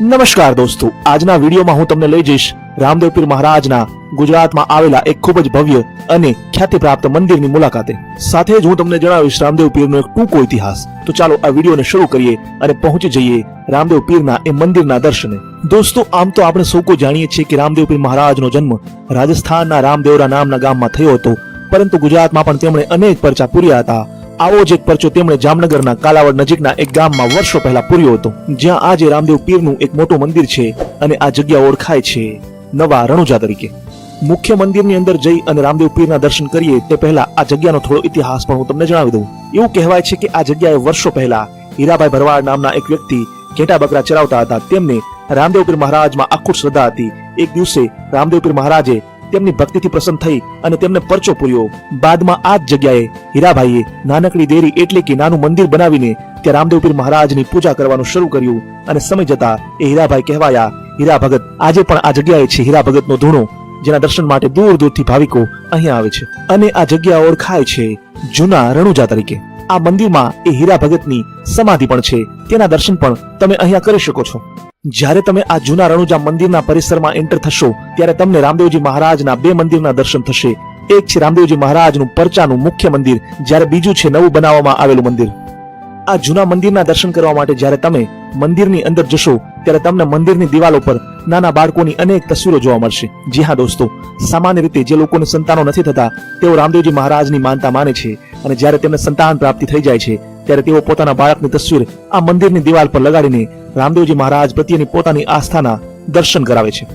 નમસ્કાર દોસ્તો. આજના વિડીયોમાં હું તમને લઈ જઈશ રામદેવપીર મહારાજના ગુજરાતમાં આવેલા એક ખૂબ જ ભવ્ય અને ખ્યાતિપ્રાપ્ત મંદિરની મુલાકાતે. સાથે જ હું તમને જણાવીશ રામદેવ પીરનો એક ટૂંકો ઇતિહાસ. તો ચાલો આ વિડીયોને શરૂ કરીએ અને પહોંચી જઈએ રામદેવ પીરના એ મંદિરના દર્શને. દોસ્તો, આમ તો આપણે સૌ કોઈ જાણીએ છીએ કે રામદેવ પીર મહારાજનો જન્મ રાજસ્થાનના રામદેવરા નામના ગામમાં થયો હતો. પરંતુ ગુજરાતમાં પણ તેમણે અનેક પરચા પૂર્યા હતા. આવો જ એક પરચો તેમણે જામનગરના કાલાવડ નજીકના એક ગામમાં વર્ષો પહેલા પૂર્યો હતો, જ્યાં આજે રામદેવ પીરનું એક મોટું મંદિર છે અને આ જગ્યા ઓળખાય છે નવા રણુજા તરીકે. મુખ્ય મંદિરની અંદર જઈ અને રામદેવ પીરના દર્શન કરીએ તે પહેલા આ જગ્યાનો થોડો ઇતિહાસ પણ હું તમને જણાવી દઉં. એવું કહેવાય છે કે આ જગ્યાએ વર્ષો પહેલા હીરાભાઈ ભરવાડ નામના એક વ્યક્તિ ઘેટા બકરા ચરાવતા હતા. તેમને રામદેવ પીર મહારાજમાં આખું શ્રદ્ધા હતી. એક દિવસે રામદેવ પીર મહારાજે તેમની ભક્તિથી પ્રસન્ન થઈ અને તેમને પરચો પૂર્યો. બાદમાં આ જ જગ્યાએ હીરાભાઈએ નાનકડી દેરી એટલે કે નાનું મંદિર બનાવીને ત્યાં રામદેવપીર મહારાજની પૂજા કરવાનું શરૂ કર્યું અને સમય જતા એ હીરાભાઈ કહેવાયા, હીરા ભગત, આજે પણ આ જગ્યાએ છે હીરા ભગતનો ધૂણો, જેના દર્શન માટે દૂર દૂરથી ભાવિકો અહીંયા આવે છે અને આ જગ્યા ઓળખાય છે જૂના રણુજા તરીકે. આ મંદિરમાં એ હીરા ભગતની સમાધિ પણ છે. તેના દર્શન પણ તમે અહીંયા કરી શકો છો. જ્યારે તમે આ જૂના રણુજા મંદિરના પરિસરમાં એન્ટર થશો, ત્યારે તમને રામદેવજી મહારાજના બે મંદિરના દર્શન થશે. એક છે રામદેવજી મહારાજનું પરચાનું મુખ્ય મંદિર, જ્યારે બીજું છે નવું બનાવવામાં આવેલું મંદિર. આ જૂના મંદિરના દર્શન કરવા માટે જ્યારે તમે મંદિરની અંદર જશો, ત્યારે તમને મંદિરની દિવાલો પર નાના બાળકોની અનેક તસવીરો જોવા મળશે. જી હા દોસ્તો, સામાન્ય રીતે જે લોકોને સંતાનો નથી થતા, તેઓ રામદેવજી મહારાજની માનતા માને છે. અને જ્યારે તેમને સંતાન પ્રાપ્તિ થઈ જાય છે, ત્યારે તેઓ પોતાના બાળકની તસવીર આ મંદિરની દિવાલ પર લગાડીને રામદેવજી મહારાજ પ્રત્યેની પોતાની આસ્થાના દર્શન કરાવે છે.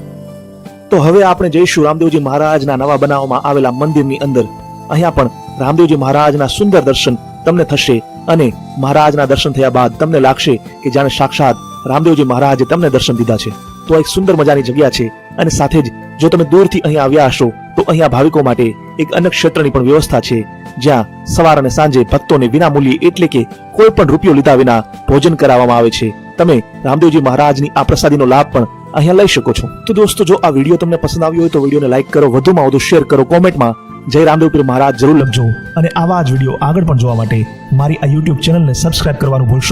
તો હવે આપણે જઈશું રામદેવજી મહારાજના નવા બનાવવામાં આવેલા મંદિરની અંદર. અહીંયા પણ રામદેવજી મહારાજના સુંદર દર્શન તમને થશે અને મહારાજના દર્શન થયા બાદ તમને લાગશે કે જાણે સાક્ષાત રામદેવજી મહારાજે તમને દર્શન દીધા છે. તો એક સુંદર મજાની જગ્યા છે અને સાથે જ જો તમે દૂરથી અહીંયા આવ્યા હશો તો અહીંયા ભાવિકો માટે એક અન્ય ક્ષેત્રની પણ વ્યવસ્થા છે, જ્યાં સવાર અને સાંજે ભક્તોને વિનામૂલ્યે એટલે કે કોઈ પણ રૂપિયો લીધા વિના ભોજન કરાવવામાં આવે છે. તમે રામદેવજી મહારાજની આ પ્રસાદીનો લાભ પણ અહીંયા લઈ શકો છો. તો દોસ્તો, જો આ વીડિયો તમને પસંદ આવ્યો હોય તો વિડીયોને લાઈક કરો, વધુમાં વધુ શેર કરો, કોમેન્ટમાં જય રામદેવ પીર મહારાજ જરૂર લખજો. અને આવા જ વીડિયો આગળ પણ જોવા માટે મારી આ યુટ્યુબ ચેનલને સબસ્ક્રાઇબ કરવાનું ભૂલશો